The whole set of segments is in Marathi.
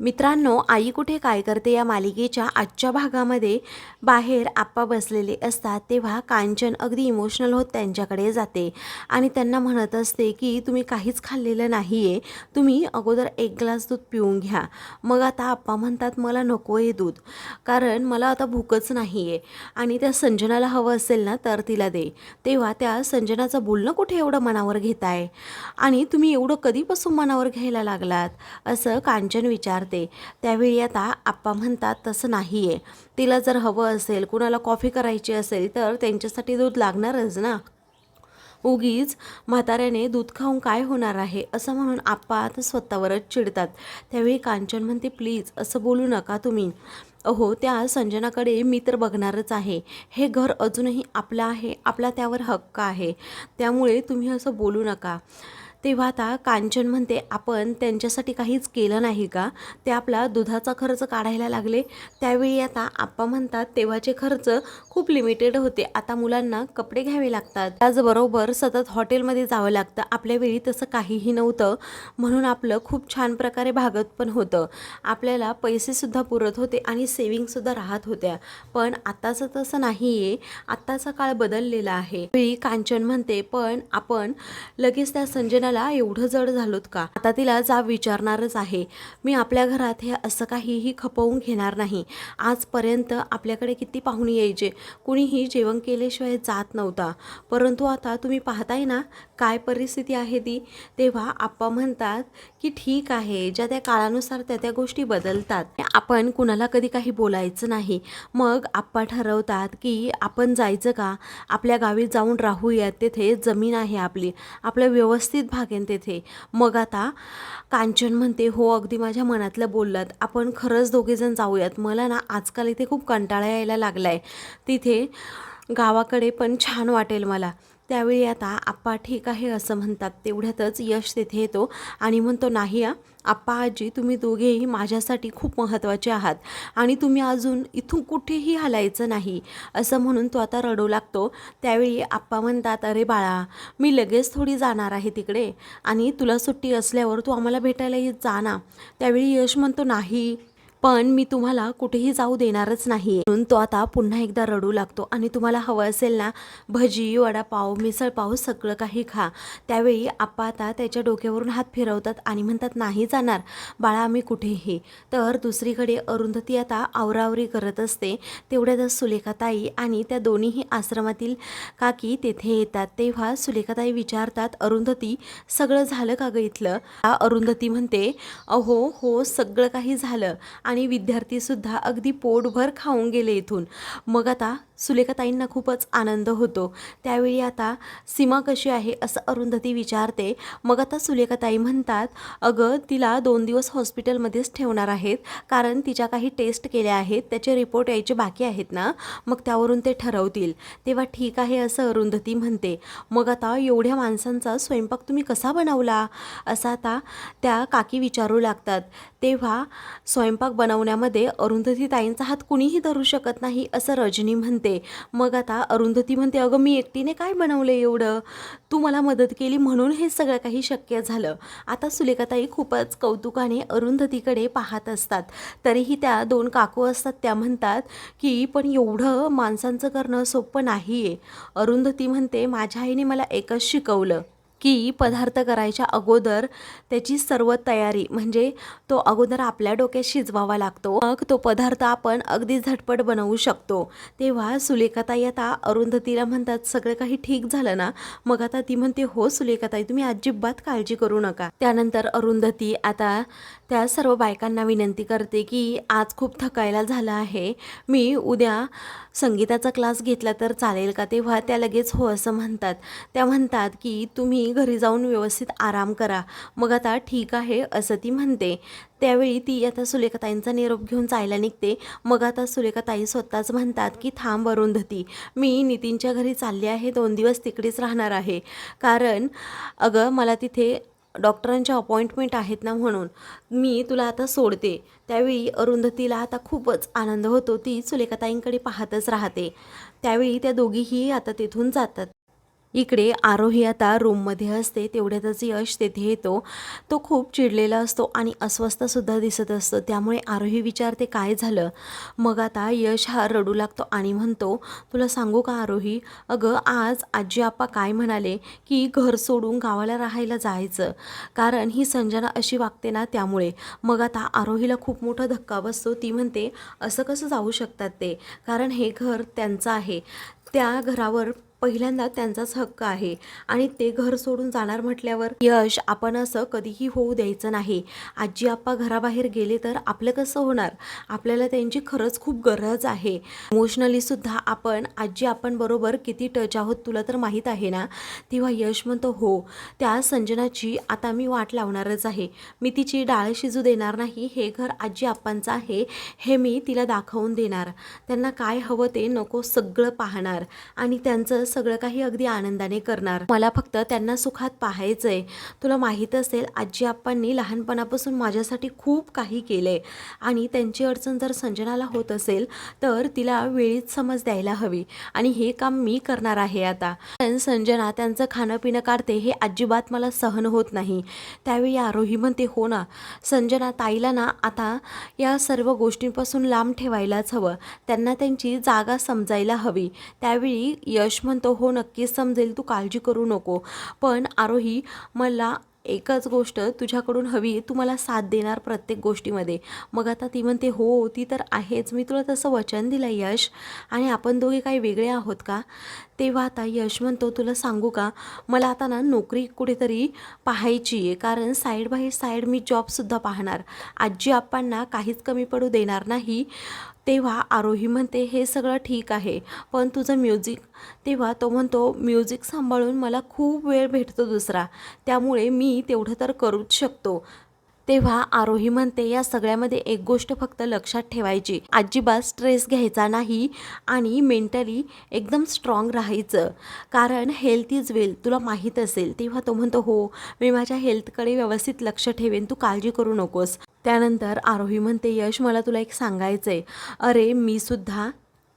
मित्रांनो आई कुठे काय करते या मालिकेच्या आजच्या भागामध्ये? बाहेर आप्पा बसलेले असतात तेव्हा कांचन अगदी इमोशनल होत त्यांच्याकडे जाते. आणि त्यांना म्हणत असते की तुम्ही काहीच खाल्लेलं नाही आहे तुम्ही अगोदर एक ग्लास दूध पिऊन घ्या. मग आता आप्पा म्हणतात मला नको आहे दूध. कारण मला आता भूकच नाही आहे आणि त्या संजनाला हवं असेल ना तर तिला दे. तेव्हा त्या संजनाचं बोलणं कुठे एवढं मनावर घेताय? आणि तुम्ही एवढं कधीपासून मनावर घ्यायला लागलात? असं कांचन विचार विचारते त्यावेळी आता आप्पा म्हणतात तसं नाही आहे तिला जर हवं असेल कुणाला कॉफी करायची असेल तर त्यांच्यासाठी दूध लागणारच ना. उगीच म्हाताऱ्याने दूध खाऊन काय होणार आहे असं म्हणून आप्पा आता स्वतःवरच चिडतात. त्यावेळी कांचन म्हणते प्लीज असं बोलू नका तुम्ही. अहो त्या संजनाकडे मी तर बघणारच आहे. हे घर अजूनही आपलं आहे आपला त्यावर हक्क आहे. त्यामुळे तुम्ही असं बोलू नका. तेव्हा आता कांचन म्हणते आपण त्यांच्यासाठी काहीच केलं नाही का? ते आपला दुधाचा खर्च काढायला लागले. त्यावेळी आता आप्पा म्हणतात तेव्हाचे खर्च खूप लिमिटेड होते. आता मुलांना कपडे घ्यावे लागतात. त्याचबरोबर सतत हॉटेलमध्ये जावं लागतं. आपल्या वेळी तसं काहीही नव्हतं. म्हणून आपलं खूप छान प्रकारे भागत पण होतं. आपल्याला पैसेसुद्धा पुरत होते आणि सेविंगसुद्धा राहत होत्या. पण आत्ताचं तसं नाही आहे आत्ताचा काळ बदललेला आहे. वेळी कांचन म्हणते पण आपण लगेच त्या संजनाला एवढं जड झालोत का? आता तिला जाब विचारणारच आहे. मी आपल्या घरात हे असं काहीही खपवून घेणार नाही. आजपर्यंत आपल्याकडे किती पाहुणे यायचे? कुणीही जेवण केल्याशिवाय जात नव्हता. परंतु आता तुम्ही पाहताय ना काय परिस्थिती आहे ती? तेव्हा आप्पा म्हणतात की ठीक आहे ज्या त्या काळानुसार त्या त्या गोष्टी बदलतात. आपण कुणाला कधी काही बोलायचं नाही. मग आप्पा ठरवतात की आपण जायचं का? आपल्या गावी जाऊन राहूयात तेथे जमीन आहे आपली. आपलं व्यवस्थित भागेन तेथे. मग आता कांचन म्हणते हो अगदी माझ्या मनातलं बोललात. आपण खरंच दोघेजण जाऊयात. मला ना आजकाल इथे खूप कंटाळा यायला लागला आहे तिथे गावाकडे पण छान वाटेल मला. त्यावेळी आता आप्पा ठीक आहे असं म्हणतात. तेवढ्यातच यश तेथे येतो आणि म्हणतो नाही आ आप्पा आजी तुम्ही दोघेही माझ्यासाठी खूप महत्त्वाचे आहात आणि तुम्ही अजून इथून कुठेही हलायचं नाही असं म्हणून तो आता रडू लागतो. त्यावेळी आप्पा म्हणतात अरे बाळा मी लगेच थोडी जाणार आहे तिकडे आणि तुला सुट्टी असल्यावर तू आम्हाला भेटायला येत जा ना. त्यावेळी यश म्हणतो नाही पण मी तुम्हाला कुठेही जाऊ देणारच नाही म्हणून तो आता पुन्हा एकदा रडू लागतो आणि तुम्हाला हवं असेल ना भजी वडापाव मिसळपाव सगळं काही खा. त्यावेळी आप्पा आता त्याच्या डोक्यावरून हात फिरवतात आणि म्हणतात नाही जाणार. बाळा आम्ही कुठेही. तर दुसरीकडे अरुंधती आता आवरावरी करत असते. तेवढ्यातच सुलेखाताई आणि त्या दोन्हीही आश्रमातील काकी तेथे येतात. तेव्हा सुलेखाताई विचारतात अरुंधती सगळं झालं का ग इथलं? अरुंधती म्हणते अहो हो सगळं काही झालं. आणि विद्यार्थीसुद्धा अगदी पोटभर खाऊन गेले इथून. मग आता सुलेखाताईंना खूपच आनंद होतो. त्यावेळी आता सीमा कशी आहे असं अरुंधती विचारते. मग आता सुलेखाताई म्हणतात अगं तिला दोन दिवस हॉस्पिटलमध्येच ठेवणार आहेत. कारण तिच्या काही टेस्ट केल्या आहेत. त्याचे रिपोर्ट यायचे बाकी आहेत ना? मग त्यावरून ते ठरवतील. तेव्हा ठीक आहे असं अरुंधती म्हणते. मग आता एवढ्या माणसांचा स्वयंपाक तुम्ही कसा बनवला? असं आता त्या काकी विचारू लागतात. तेव्हा स्वयंपाक बनवण्यामध्ये अरुंधती ताईंचा हात कुणीही धरू शकत नाही असं रजनी म्हणते. मग आता अरुंधती म्हणते अगं मी एकटीने काय बनवलं एवढं? तू मला मदत केली म्हणून हे सगळं काही शक्य झालं. आता सुलेखाताई खूपच कौतुकाने अरुंधतीकडे पाहत असतात. तरीही त्या दोन काकू असतात त्या म्हणतात की पण एवढं माणसांचं करणं सोपं नाही आहे अरुंधती म्हणते माझ्या आईने मला एकच शिकवलं. की पदार्थ करायच्या अगोदर त्याची सर्व तयारी म्हणजे तो अगोदर आपल्या डोक्यात शिजवावा लागतो. मग तो पदार्थ आपण अगदी झटपट बनवू शकतो. तेव्हा सुलेखाताई आता अरुंधतीला म्हणतात सगळं काही ठीक झालं ना? मग आता ती म्हणते हो सुलेखाताई तुम्ही अजिबात काळजी करू नका. त्यानंतर अरुंधती आता त्या सर्व बायकांना विनंती करते की आज खूप थकायला झालं आहे. मी उद्या संगीताचा क्लास घेतला तर चालेल का? तेव्हा त्या लगेच हो असं म्हणतात. त्या म्हणतात की तुम्ही घरी जाऊन व्यवस्थित आराम करा. मग आता ठीक आहे असं ती म्हणते. त्यावेळी ती आता सुलेखाताईंचा निरोप घेऊन जायला निघते. मग आता सुलेखाताई स्वतःच म्हणतात की थांब अरुंधती मी नितीनच्या घरी चालले आहे. दोन दिवस तिकडेच राहणार आहे. कारण अगं मला तिथे डॉक्टरांच्या अपॉइंटमेंट आहेत ना म्हणून. मी तुला आता सोडते. त्यावेळी अरुंधतीला आता खूपच आनंद होतो. ती सुलेखाताईंकडे पाहतच राहते. त्यावेळी त्या दोघीही आता तिथून जातात. इकडे आरोही आता रूममध्ये असते तेवढ्यातच यश तेथे येतो. तो खूप चिडलेला असतो आणि अस्वस्थसुद्धा दिसत असतो. त्यामुळे आरोही विचारते काय झालं? मग आता यश हा रडू लागतो आणि म्हणतो तुला सांगू का आरोही? अगं आज आजी आप्पा काय म्हणाले की घर सोडून गावाला राहायला जायचं. कारण ही संजना अशी वागते ना त्यामुळे. मग आता आरोहीला खूप मोठा धक्का बसतो. ती म्हणते असं कसं जाऊ शकतात ते? कारण हे घर त्यांचं आहे. त्या घरावर पहिल्यांदा त्यांचाच हक्क आहे. आणि ते घर सोडून जाणार म्हटल्यावर यश आपण असं कधीही होऊ द्यायचं नाही. आजी आप्पा घराबाहेर गेले तर आपलं कसं होणार? आपल्याला त्यांची खरंच खूप गरज आहे. इमोशनली सुद्धा आपण आजी आपण बरोबर किती टच आहोत तुला तर माहीत आहे ना? तेव्हा यश म्हणतो हो त्या संजनाची आता मी वाट लावणारच आहे. मी तिची डाळ शिजू देणार नाही. हे घर आजी आप्पांचं आहे. हे मी तिला दाखवून देणार. त्यांना काय हवं ते नको सगळं पाहणार. आणि त्यांचं सगळं काही अगदी आनंदाने करणार. मला फक्त त्यांना सुखात पाहायचंय. तुला माहीत असेल आजी आप्पांनी लहानपणापासून माझ्यासाठी खूप काही केले आणि त्यांची अडचण जर संजनाला होत असेल तर तिला वेळीच समज द्यायला हवी. आणि हे काम मी करणार आहे आता. पण संजना त्यांचं खाणं पिणं काढते हे अजिबात मला सहन होत नाही. त्यावेळी आरोही म्हणते हो ना संजना ताईला ना आता या सर्व गोष्टींपासून लांब ठेवायलाच हवं. त्यांना त्यांची जागा समजायला हवी. त्यावेळी यश म्हणतो हो नक्कीच समजेल तू काळजी करू नको. पण आरोही मला एकच गोष्ट तुझ्याकडून हवी तू मला साथ देणार प्रत्येक गोष्टीमध्ये. मग आता ती म्हणते हो ती तर आहेच मी तुला तसं वचन दिलं यश. आणि आपण दोघे काही वेगळे आहोत का? तेव्हा आता यश म्हणतो तुला सांगू का? मला आता ना नोकरी कुठेतरी पाहायची आहे कारण साईड बाय साईड मी जॉबसुद्धा पाहणार. आजी आप्पांना काहीच कमी पडू देणार नाही. तेव्हा आरोही म्हणते हे सगळं ठीक आहे पण तुझं म्युझिक तेव्हा तो म्हणतो म्युझिक सांभाळून मला खूप वेळ भेटतो दुसरा त्यामुळे मी तेवढं तर करूच शकतो तेव्हा आरोही म्हणते या सगळ्यामध्ये एक गोष्ट फक्त लक्षात ठेवायची अजिबात स्ट्रेस घ्यायचा नाही आणि मेंटली एकदम स्ट्रॉंग राहायचं. कारण हेल्थ इज वेल तुला माहीत असेल. तेव्हा तो म्हणतो हो मी माझ्या हेल्थकडे व्यवस्थित लक्ष ठेवेन तू काळजी करू नकोस. त्यानंतर आरोही म्हणते यश मला तुला एक सांगायचं आहे अरे मी सुद्धा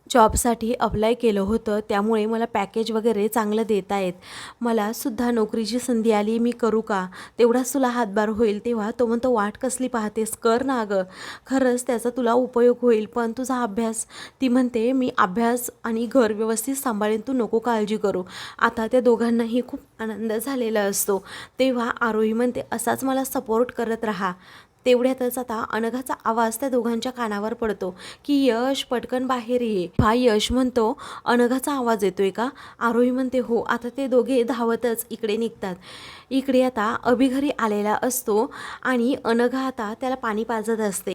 जॉबसाठी अप्लाय केलं होतं त्यामुळे मला पॅकेज वगैरे चांगलं देत आहेत मला सुद्धा नोकरीची संधी आली मी करू का? तेवढाच तुला हातभार होईल तेव्हा. तो म्हणतो वाट कसली पाहतेस? कर ना अगं खरंच त्याचा तुला उपयोग होईल पण तुझा अभ्यास ती म्हणते मी अभ्यास आणि घर व्यवस्थित सांभाळेन तू नको काळजी करू. आता त्या दोघांनाही खूप आनंद झालेला असतो. तेव्हा आरोही म्हणते असाच मला सपोर्ट करत राहा. तेवढ्यातच आता अनघाचा आवाज त्या दोघांच्या कानावर पडतो की यश पटकन बाहेर ये. हा यश म्हणतो अनघाचा आवाज येतोय का? आरोही म्हणते हो आता ते दोघे धावतच इकडे निघतात. इकडे आता अभिघरी आलेला असतो आणि अनघा आता त्याला पाणी पाजत असते.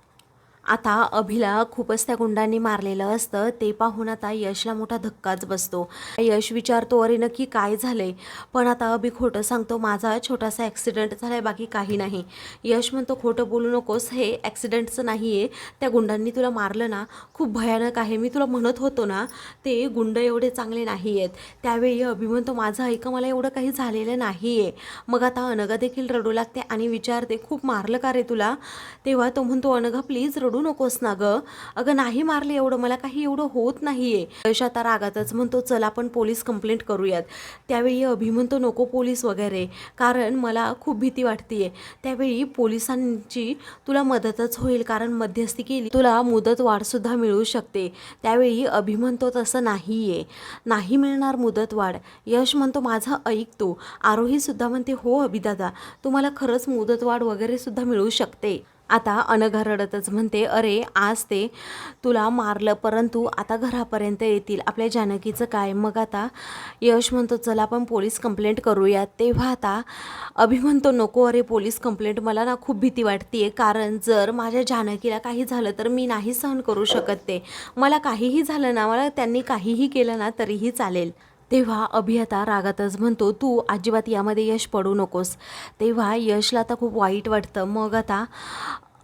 आता अभिला खूपच त्या गुंडांनी मारलेलं असतं. ते पाहून आता यशला मोठा धक्काच बसतो. यश विचारतो अरे नक्की काय झालंय? पण आता अभि खोटं सांगतो माझा छोटासा ॲक्सिडेंट झालाय बाकी काही नाही. यश म्हणतो खोटं बोलू नकोस हे ॲक्सिडेंटचं नाही आहे त्या गुंडांनी तुला मारलं ना खूप भयानक आहे. मी तुला म्हणत होतो ना ते गुंड एवढे चांगले नाही आहेत त्यावेळी अभि म्हणतो माझं ऐका मला एवढं काही झालेलं नाही आहे मग आता अनघा देखील रडू लागते आणि विचारते खूप मारलं का रे तुला? तेव्हा तो म्हणतो अनघा प्लीज रडू नकोस ना गं. अगं नाही मारले एवढं. मला काही एवढं होत नाही आहे यश आता रागातच. म्हणतो चल आपण पोलीस कंप्लेंट करूयात. त्यावेळी अभि म्हणतो नको पोलीस वगैरे. कारण मला खूप भीती वाटते त्यावेळी पोलिसांची तुला मदतच होईल. कारण मध्यस्थी केली तुला मुदत वाढसुद्धा मिळू शकते. त्यावेळी अभि म्हणतो तसं नाही आहे नाही मिळणार मुदत वाढ. यश म्हणतो माझं ऐकतो आरोही सुद्धा म्हणते हो अभिदादा तुम्हाला खरंच मुदतवाढ वगैरे सुद्धा मिळू शकते. आता अनघा रडतच म्हणते अरे आज ते तुला मारलं परंतु आता घरापर्यंत येतील. आपल्या जानकीचं काय? मग आता यश म्हणतो चला आपण पोलीस कंप्लेंट करूयात. तेव्हा आता अभि म्हणतो नको अरे पोलीस कंप्लेंट. मला ना खूप भीती वाटते कारण जर माझ्या जानकीला काही झालं तर मी नाही सहन करू शकत ते. मला काहीही झालं ना मला त्यांनी काहीही केलं ना तरीही चालेल. तेव्हा अभियता रागातच म्हणतो तू अजिबात यामध्ये यश पडू नकोस. तेव्हा यशला आता खूप वाईट वाटतं. मग आता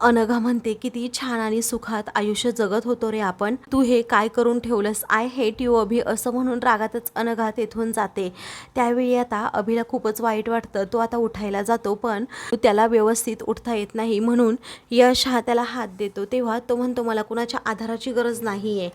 अनघा म्हणते किती छान आणि सुखात आयुष्य जगत होतो रे आपण. तू हे काय करून ठेवलंस? आय हेट यू अभि असं म्हणून रागातच अनघा तेथून जाते. त्यावेळी आता अभिला खूपच वाईट वाटतं. तो आता उठायला जातो पण त्याला व्यवस्थित उठता येत नाही. म्हणून यश हा त्याला हात देतो. तेव्हा तो म्हणतो मला कुणाच्या आधाराची गरज नाही आहे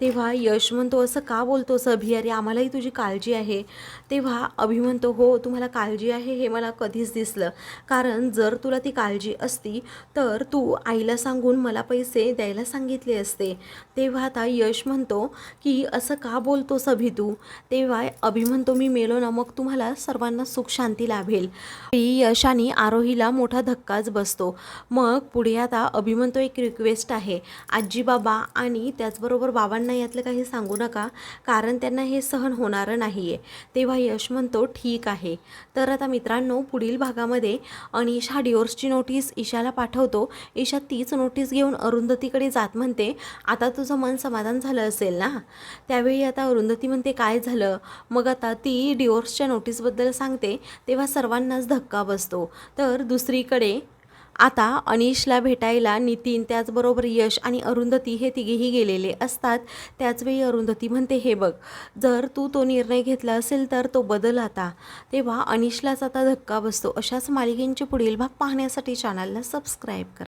तेव्हा यश म्हणतो असं का बोलतोस अभि? अरे आम्हालाही तुझी काळजी आहे. तेव्हा अभि म्हणतो हो तुम्हाला काळजी आहे हे मला कधीच दिसलं. कारण जर तुला ती काळजी असती तर तू आईला सांगून मला पैसे द्यायला सांगितले असते. तेव्हा आता यश म्हणतो की असं का बोलतोस अभि तू? तेव्हा अभि म्हणतो मी मेलो ना मग तुम्हाला सर्वांना सुख शांती लाभेल. यश आणि आरोहीला मोठा धक्काच बसतो. मग पुढे आता अभि म्हणतो एक रिक्वेस्ट आहे. आजी बाबा आणि त्याचबरोबर बाबांना यातलं काही सांगू नका कारण त्यांना हे सहन होणारं नाही आहे तेव्हा यश म्हणतो ठीक आहे. तर आता मित्रांनो पुढील भागामध्ये अनिश हा डिओर्सची नोटीस ईशाला पाठवतो. ईशा तीच नोटीस घेऊन अरुंधतीकडे जात म्हणते आता तुझं मन समाधान झालं असेल ना? त्यावेळी आता अरुंधती म्हणते काय झालं? मग आता ती डिवोर्सच्या नोटीसबद्दल सांगते तेव्हा सर्वांनाच धक्का बसतो. तर दुसरीकडे आता अनिशला भेटायला नितीन त्याचबरोबर यश आणि अरुंधती हे तिघेही गेलेले असतात. त्याचवेळी अरुंधती म्हणते हे बघ जर तू तो निर्णय घेतला असेल तर तो बदल आता. तेव्हा अनिशलाच आता धक्का बसतो. अशाच मालिकेंचे पुढील भाग पाहण्यासाठी चॅनलला सबस्क्राईब करा.